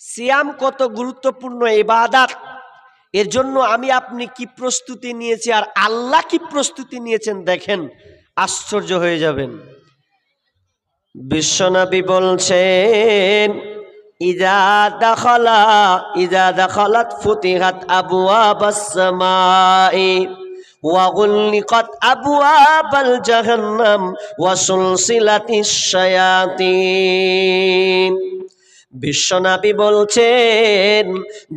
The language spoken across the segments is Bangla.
সিয়াম কত গুরুত্বপূর্ণ ইবাদাত এর জন্য আমি আপনি কি প্রস্তুতি নিয়েছি আর আল্লাহ কি প্রস্তুতি নিয়েছেন দেখেন আশ্চর্য হয়ে যাবেন বিশ্বনবী বলছেন ইজা দাখলা ইজা দাখলাত ফুতিহাত আবওয়াবাস সামাই وغلقت أبواب الجهنم وسلسلت الشياطين বিশ্বনাবী বলছেন,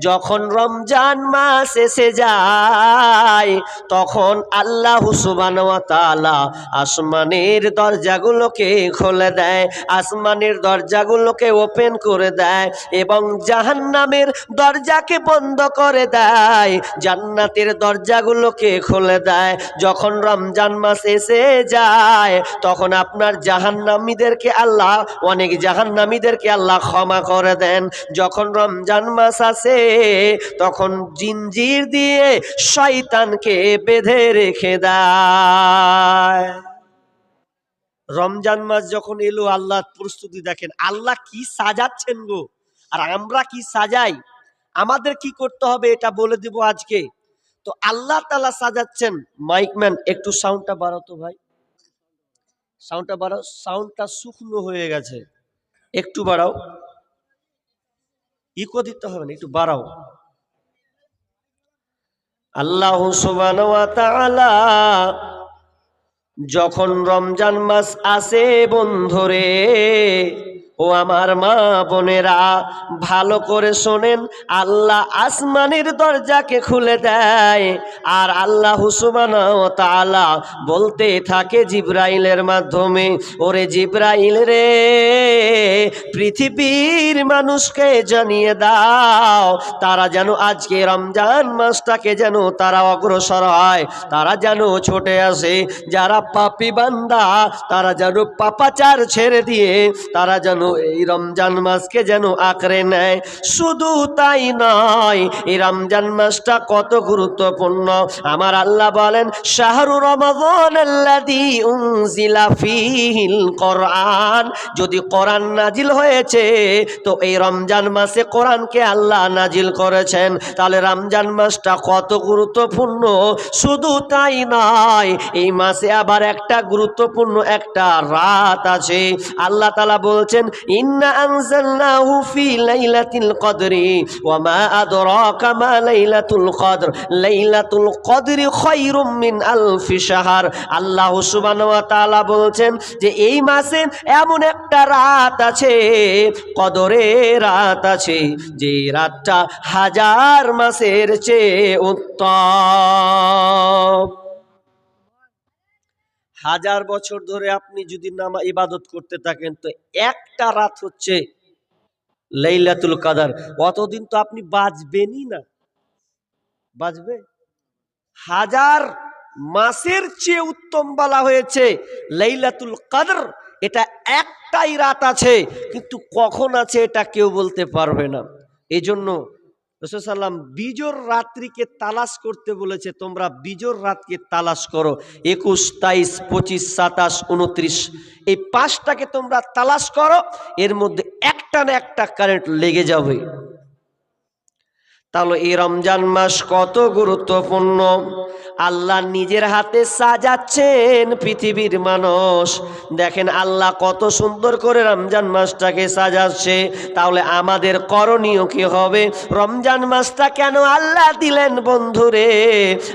যখন রমজান মাস এসে যায়, তখন আল্লাহ সুবান তাআলা আসমানের দরজাগুলোকে খুলে দেয়, আসমানের দরজাগুলোকে ওপেন করে দেয় এবং জাহান্নামের দরজাকে বন্ধ করে দেয়, জান্নাতের দরজাগুলোকে খুলে দেয়। যখন রমজান মাস এসে যায়, তখন আপনার জাহান্নামীদেরকে আল্লাহ, অনেক জাহান্নামীদেরকে আল্লাহ ক্ষমা করে দেন। যখন রমজান মাস আসে, তখন জিঞ্জির দিয়ে শয়তানকে বেঁধে রেখে দেয়। রমজান মাস যখন এলো আল্লাহ প্রস্তুতি দেখেন, আল্লাহ কি সাজাচ্ছেন গো? আর আমরা কি সাজাই? আমাদের কি করতে হবে এটা বলে দিব আজকে। তো আল্লাহ তালা সাজাচ্ছেন। মাইকম্যান একটু সাউন্ডটা বাড়াতো ভাই। সাউন্ডটা বাড়াও, সাউন্ডটা শুকনো হয়ে গেছে। একটু বাড়াও। ইকো দিতে হবে না একটু বাড়াও। আল্লাহ যখন রমজান মাস আসে বন্ধুরে ও আমার মা বোনেরা, ভালো করে শোনেন, আল্লাহ আসমানের দরজাকে খুলে দেয় আর আল্লাহ হুসুমান তালা বলতে থাকে জিব্রাইলের মাধ্যমে, ওরে জিব্রাইল রে, পৃথিবীর মানুষকে জানিয়ে দাও, তারা যেন আজকে রমজান মাসটাকে যেন তারা অগ্রসর হয়, তারা যেন ছোটে আসে, যারা পাপি বান্দা, তারা যেন পাপাচার ছেড়ে দিয়ে, তারা যেন এই রমজান মাসকে যেন আঁকড়ে নেয়। শুধু তাই নয়, এই রমজান মাসটা কত গুরুত্বপূর্ণ। আমার আল্লাহ বলেন, শাহরু ফীহিল কোরআন। যদি কোরআন নাজিল হয়েছে, তো এই রমজান মাসে কোরআনকে আল্লাহ নাজিল করেছেন। তাহলে রমজান মাসটা কত গুরুত্বপূর্ণ? শুধু তাই নয়, এই মাসে আবার একটা গুরুত্বপূর্ণ একটা রাত আছে। আল্লাহ তালা বলছেন ইন্না আনজালনাহু ফি লাইলাতিল কদরি মা আদরাকা মা লাইলাতুল কদর। লাইলাতুল কদরি খায়রুম আলফি শাহর। আল্লাহ সুবহানাহু ওয়া তাআলা বলছেন যে, এই মাসে এমন একটা রাত আছে কদরে রাত আছে, যে রাতটা হাজার মাসের চেয়ে উত্তম। হাজার বছর ধরে আপনি যদি নামা ইবাদত করতে থাকেন, তো একটা রাত হচ্ছে লাইলাতুল কাদার। অতদিন তো আপনি বাঁচবেনই না। বাঁচবে? হাজার মাসের চেয়ে উত্তম বলা হয়েছে লাইলাতুল কাদর। এটা একটাই রাত আছে, কিন্তু কখন আছে এটা কেউ বলতে পারবে না। এই জন্য রসুলাম বিজোর রাত্রিকে তালাশ করতে বলেছে, তোমরা বিজোর রাতকে তালাশ করো। একুশ, তেইশ, পঁচিশ, সাতাশ, উনত্রিশ, এই পাঁচটাকে তোমরা তালাশ করো। এর মধ্যে একটা না একটা কারেন্ট লেগে যাবে। তাহলে এই রমজান মাস কত গুরুত্বপূর্ণ? আল্লাহ নিজের হাতে সাজাচ্ছেন পৃথিবীর মানুষ। দেখেন আল্লাহ কত সুন্দর করে রমজান মাসটাকে সাজাচ্ছে। তাহলে আমাদের করণীয় কি হবে? রমজান মাসটা কেন আল্লাহ দিলেন বন্ধুরে?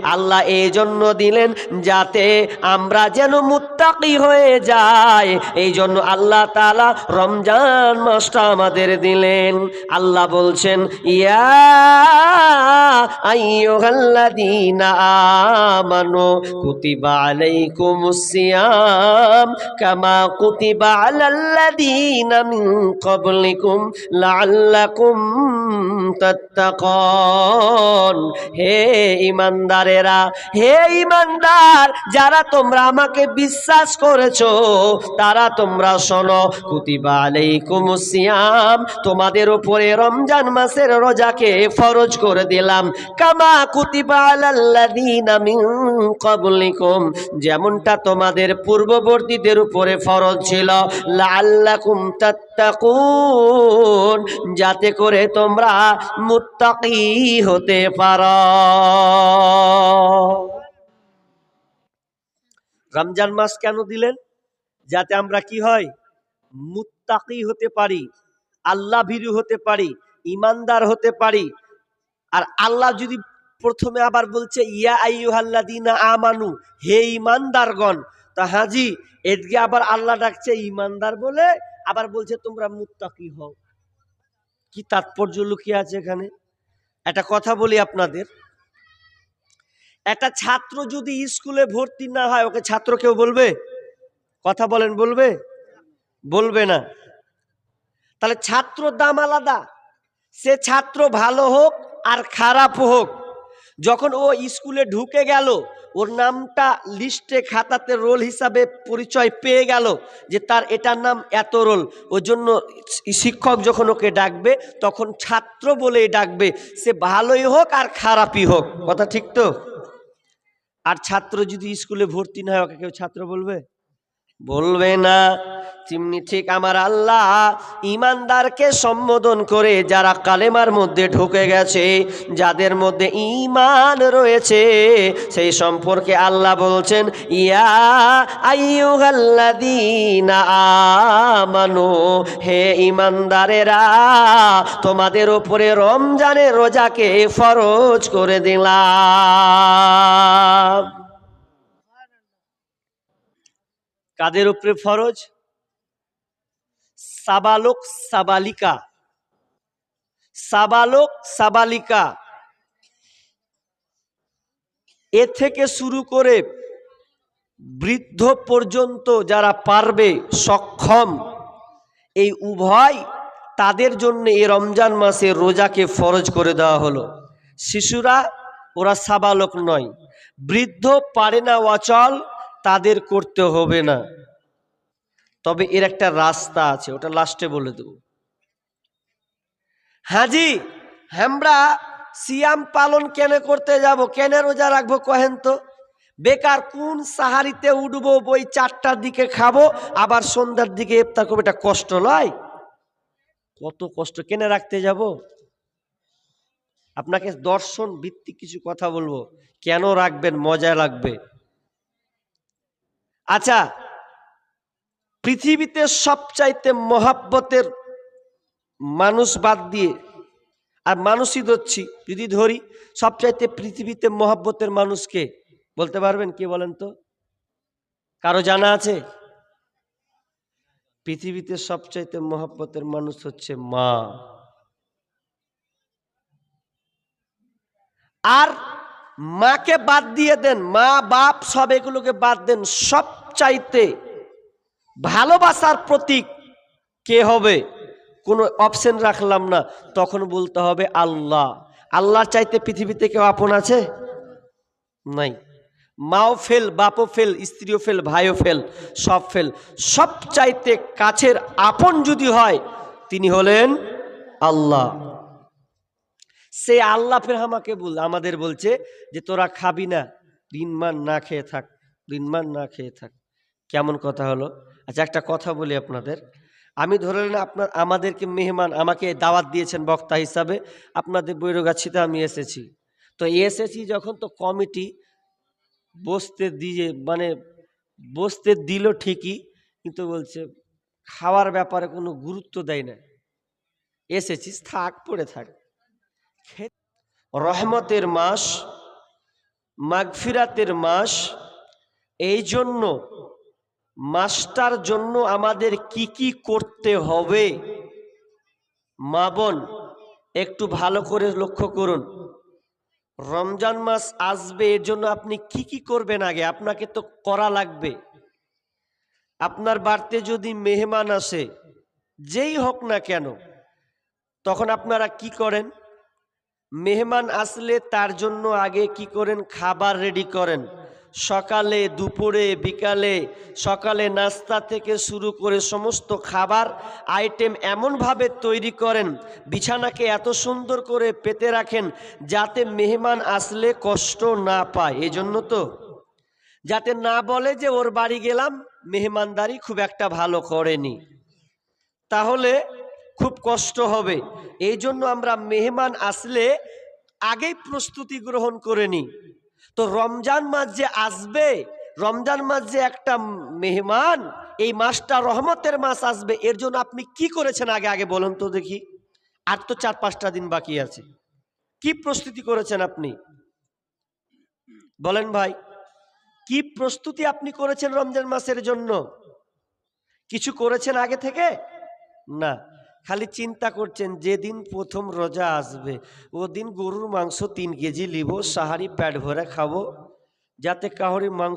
আল্লাহ এই জন্য দিলেন যাতে আমরা যেন মুত্তাকি হয়ে যাই। এই জন্য আল্লাহ তালা রমজান মাসটা আমাদের দিলেন। আল্লাহ বলছেন, ইয়া আইয়ুহাল্লাযীনা আমানু কুতিবা আলাইকুমুস সিয়াম কামা কুতিবা আলাল্লাযীনা মিন ক্বাবলিকুম লাআল্লাকুম তাত্তাকুন। হে ঈমানদারেরা, হে ঈমানদার, যারা তোমরা আমাকে বিশ্বাস করেছ, তারা তোমরা শোনো, কুতিবা আলাইকুমুস সিয়াম, তোমাদের উপরে রমজান মাসের রোজাকে ফরজ করে দিলাম। কামা কুতিবা আলাল্লাযীনা মিন যেমনটা তোমাদের পূর্ববর্তীদের উপরে ফরজ ছিল। লাআল্লাকুম তাত্তাকুন, যাতে করে তোমরা মুত্তাকি হতে পারো। রমজান মাস কেন দিলেন? যাতে আমরা কি হয়? মুত্তাকি হতে পারি আল্লাহ ভীরু হতে পারি, ইমানদার হতে পারি। আর আল্লাহ যদি প্রথমে আবার বলছে, ইয়া আইয়ুহাল্লাদিনা আমানু, হে ইমানদারগণ তা হাজি এদিকে আবার আল্লাহ ডাকছে ইমানদার বলে আবার বলছে, তোমরা মুত্তাকি হও। কি তাৎপর্য লুকিয়ে আছে এখানে? একটা কথা বলি আপনাদের। একটা ছাত্র যদি স্কুলে ভর্তি না হয়, ওকে ছাত্র কেউ বলবে? কথা বলেন, বলবে? বলবে না। তাহলে ছাত্রর দাম আলাদা। সে ছাত্র ভালো হোক আর খারাপ হোক। যখন ও স্কুলে ঢুকে গেল, ওর নামটা লিস্টে খাতাতে রোল হিসাবে পরিচয় পেয়ে গেল যে তার এটার নাম এত রোল। ওর জন্য শিক্ষক যখন ওকে ডাকবে, তখন ছাত্র বলেই ডাকবে, সে ভালোই হোক আর খারাপই হোক। কথা ঠিক তো? আর ছাত্র যদি স্কুলে ভর্তি না হয়, ওকে কেউ ছাত্র বলবে? বলবে না। তেমনি ঠিক আমার আল্লাহ। ইমানদারকে সম্বোধন করে যারা কালেমার মধ্যে ঢুকে গেছে, যাদের মধ্যে ইমান রয়েছে, সেই সম্পর্কে আল্লাহ বলছেন, ইয়া আইয়ুহাল্লাযীনা আমানু, হে ইমানদারেরা তোমাদের ওপরে রমজানের রোজাকে ফরজ করে দিলাম। কাদের উপরে ফরজ? সাবালক, সাবালিকা। সাবালক, সাবালিকা। এ থেকে শুরু করে বৃদ্ধ পর্যন্ত যারা পারবে, সক্ষম, এই উভয় তাদের জন্য এই রমজান মাসে রোজাকে ফরজ করে দেওয়া হলো। শিশুরা, ওরা সাবালক নয়। বৃদ্ধ পারে না অচল তাদের করতে হবে না। তবে এর একটা রাস্তা আছে, ওটা লাস্টে বলে দেব। হাজি, আমরা সিয়াম পালন কেন করতে যাব? কেন রোজা রাখব কহেন তো? বেকার কোন সাহারিতে উঠবো, বই চারটার দিকে খাব, আবার সন্ধ্যার দিকে ইফতার করব, এটা কষ্ট নয়? কত কষ্ট, কেন রাখতে যাব? আপনাকে দর্শন ভিত্তিক কিছু কথা বলব। কেন রাখবেন? মজা লাগবে। আচ্ছা পৃথিবীতে সবচাইতে মহাব্বতের মানুষ বাদ দিয়ে আর মানুষই ধরছি, যদি ধরি, সবচাইতে পৃথিবীতে মহাব্বতের মানুষকে বলতে পারবেন কে বলেন তো? কারও জানা আছে? পৃথিবীতে সবচাইতে মহাব্বতের মানুষ হচ্ছে মা। আর মাকে বাদ দিয়ে দেন, মা, বাপ সব এগুলোকে বাদ দেন, সব চাইতে ভালোবাসার প্রতীক কে হবে? কোনো অপশন রাখলাম না। তখন বলতে হবে আল্লাহ। আল্লাহ চাইতে পৃথিবীতে কেউ আপন আছে? নাই। মাও ফেল, বাপও ফেল, স্ত্রীও ফেল, ভাইও ফেল, সব ফেল। সব চাইতে কাছের আপন যদি হয়, তিনি হলেন আল্লাহ। সে আল্লাহ ফের আমাকে বল, আমাদের বলছে যে তোরা খাবি না। দিনমান না খেয়ে থাক দিনমান না খেয়ে থাক। কেমন কথা হলো? আচ্ছা একটা কথা বলি আপনাদের। আমি ধরে নেন আপনার, আমাদেরকে মেহমান আমাকে দাওয়াত দিয়েছেন বক্তা হিসাবে, আপনাদের বৈরগাছিতে আমি এসেছি। তো এসেছি যখন তো কমিটি বসতে দিয়ে মানে বসতে দিল ঠিকই, কিন্তু বলছে খাওয়ার ব্যাপারে কোনো গুরুত্ব দেয় না। এসেছিস থাক, পড়ে থাক। রহমতের মাস, মাগফিরাতের মাস, এই জন্য মাসটার জন্য আমাদের কি কি করতে হবে? মা বোন, একটু ভালো করে লক্ষ্য করুন। রমজান মাস আসবে, এর জন্য আপনি কি কি করবেন আগে? আপনাকে তো করা লাগবে। আপনার বাড়িতে যদি মেহমান আসে, যেই হোক না কেন, তখন আপনারা কি করেন? মেহমান আসলে তার জন্য আগে কি করেন? খাবার রেডি করেন। সকালে, দুপুরে, বিকালে, সকালে নাস্তা থেকে শুরু করে সমস্ত খাবার, আইটেম এমনভাবে তৈরি করেন, বিছানাকে এত সুন্দর করে পেতে রাখেন যাতে মেহমান আসলে কষ্ট না পায়। এই জন্য তো যাতে না বলে যে ওর বাড়ি গেলাম, মেহমানদারি খুব একটা ভালো করেনি। তাহলে খুব কষ্ট হবে। এই জন্য আমরা মেহমান আসলে আগেই প্রস্তুতি গ্রহণ করে নিই। তো রমজান মাস যে আসবে, রমজান মাস যে একটা মেহমান, এই মাসটা রহমতের মাস আসবে, এর জন্য আপনি কি করেছেন আগে আগে বলুন তো দেখি। আর তো চার, পাঁচটা দিন বাকি আছে। কি প্রস্তুতি করেছেন আপনি? বলেন ভাই, কি প্রস্তুতি আপনি করেছেন রমজান মাসের জন্য? কিছু করেছেন আগে থেকে? না। খালি চিন্তা করছেন, যেদিন প্রথম রোজা আসবে, ওদিন গরুর মাংস তিন কেজি নিব, সাহারি প্যাট ভরে খাব, যাতে কাহরি মাংস